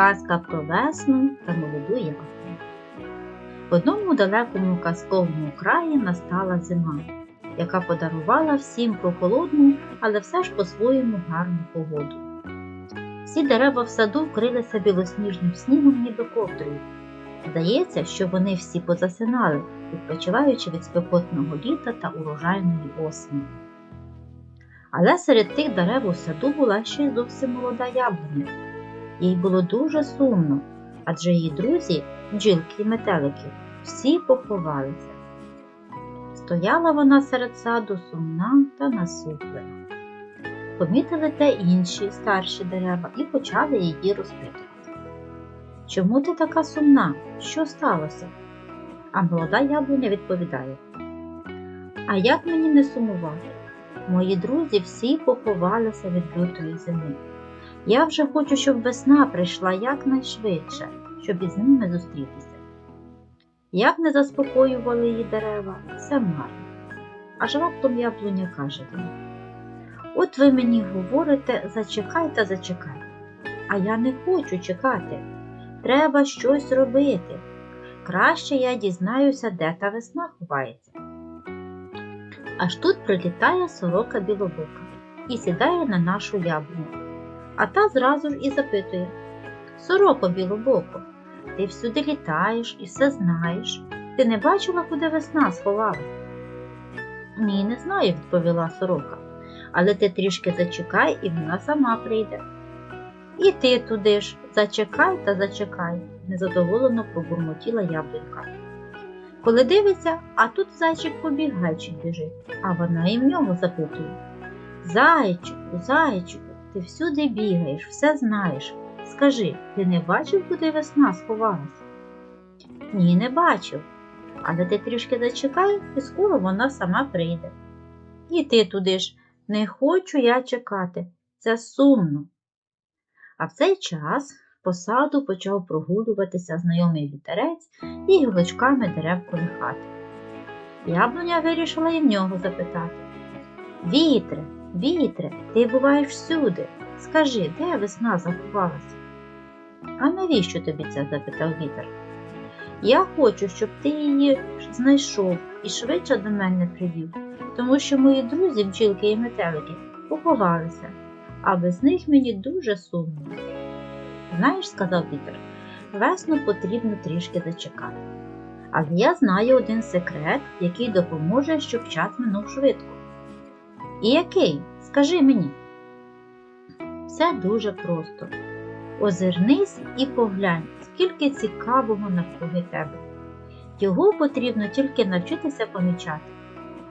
Казка про весну та молоду яблуню. В одному далекому казковому краї настала зима, яка подарувала всім прохолодну, але все ж по-своєму гарну погоду. Всі дерева в саду вкрилися білосніжним снігом ніби ковдрою. Здається, що вони всі позасинали, відпочиваючи від спекотного літа та урожайної осені. Але серед тих дерев у саду була ще й зовсім молода яблуня. Їй було дуже сумно, адже її друзі, бджілки і метелики, всі поховалися. Стояла вона серед саду сумна та насуплена. Помітили те інші старші дерева і почали її розпитувати. Чому ти така сумна? Що сталося? А молода яблуня відповідає: А як мені не сумувати? Мої друзі всі поховалися від лютої зими. Я вже хочу, щоб весна прийшла якнайшвидше, щоб із ними зустрітися. Як не заспокоювали її дерева, все марно. Аж раптом яблуня каже них, От ви мені говорите, зачекай та зачекай. А я не хочу чекати. Треба щось робити. Краще я дізнаюся, де та весна ховається. Аж тут прилітає сорока білобока і сідає на нашу яблуню. А та зразу ж і запитує Сороко білобоко, ти всюди літаєш і все знаєш. Ти не бачила, куди весна сховалася? Ні, не знаю, відповіла сорока, але ти трішки зачекай, і вона сама прийде. І ти туди ж зачекай та зачекай, незадоволено пробурмотіла яблунька. Коли дивиться, а тут зайчик побігайчик біжить, а вона і в нього запитує Зайчику, зайчику, ти всюди бігаєш, все знаєш. Скажи, ти не бачив, куди весна сховалася? Ні, не бачив. Але ти трішки зачекай, і скоро вона сама прийде. І ти туди ж не хочу я чекати. Це сумно. А в цей час по саду почав прогулюватися знайомий вітерець і гілочками дерев колихати. Яблуня вирішила і в нього запитати Вітре, вітре, ти буваєш всюди. Скажи, де весна заховалася? А навіщо тобі це? запитав вітер. Я хочу, щоб ти її знайшов і швидше до мене привів, тому що мої друзі, бджілки і метелики, поховалися, а без них мені дуже сумно. Знаєш, сказав вітер, весну потрібно трішки зачекати. Але я знаю один секрет, який допоможе, щоб час минув швидко. І який? Скажи мені. Все дуже просто. Озирнись і поглянь, скільки цікавого навкруги тебе. Його потрібно тільки навчитися помічати,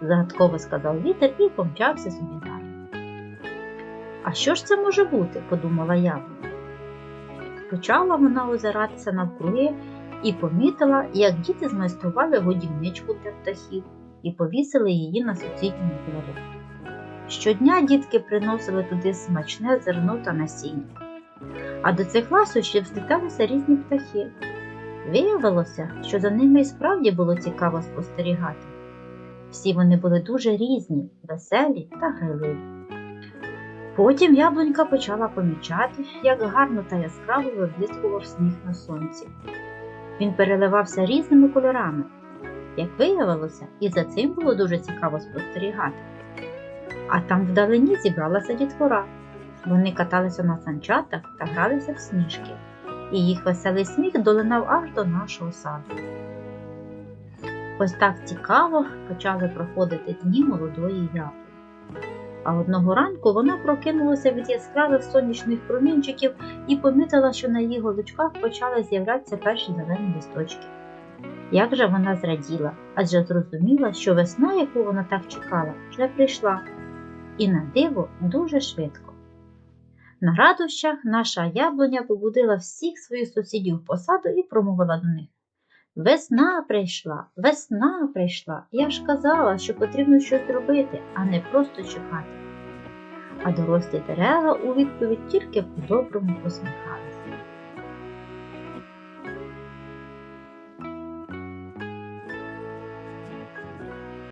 загадково сказав вітер і помчався собі далі. А що ж це може бути? подумала яблуня. Почала вона озиратися навкруги і помітила, як діти змайстрували годівничку для птахів і повісили її на сусідньому дворі. Щодня дітки приносили туди смачне зерно та насіння. А до цих ласощів зліталися різні птахи. Виявилося, що за ними і справді було цікаво спостерігати. Всі вони були дуже різні, веселі та грайливі. Потім яблунька почала помічати, як гарно та яскраво виблискував сніг на сонці. Він переливався різними кольорами. Як виявилося, і за цим було дуже цікаво спостерігати. А там вдалині зібралася дітвора. Вони каталися на санчатах та гралися в сніжки, і їх веселий сміх долинав аж до нашого саду. Ось так цікаво почали проходити дні молодої яблуні. А одного ранку вона прокинулася від яскравих сонячних промінчиків і помітила, що на її голочках почали з'являтися перші зелені листочки. Як же вона зраділа, адже зрозуміла, що весна, яку вона так чекала, вже прийшла, і на диво дуже швидко. На радощах наша яблуня побудила всіх своїх сусідів по саду і промовила до них Весна прийшла, весна прийшла. Я ж казала, що потрібно щось робити, а не просто чекати. А дорослі дерева у відповідь тільки по-доброму посміхалися.